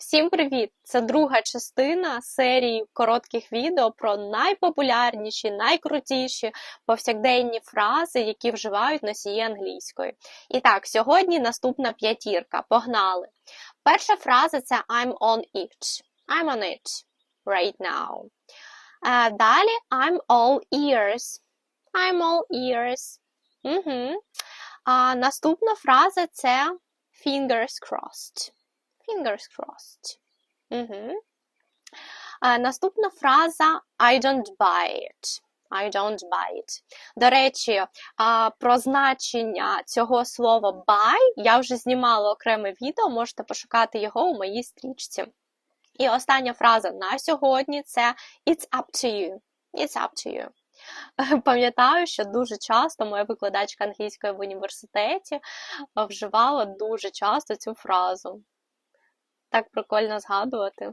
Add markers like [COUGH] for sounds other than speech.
Всім привіт! Це друга частина серії коротких відео про найпопулярніші, найкрутіші повсякденні фрази, які вживають носії англійської. І так, сьогодні наступна п'ятірка. Погнали! Перша фраза це I'm on it. I'm on it right now. Е, Далі I'm all ears. I'm all ears. Угу. А наступна фраза це fingers crossed. Fingers crossed. Угу. А, наступна фраза I don't buy it. I don't buy it. До речі, а, про значення цього слова buy я вже знімала окреме відео, можете пошукати його у моїй стрічці. І остання фраза на сьогодні це It's up to you. It's up to you. [LAUGHS] Пам'ятаю, що дуже часто моя викладачка англійської в університеті вживала дуже часто цю фразу. Так прикольно згадувати.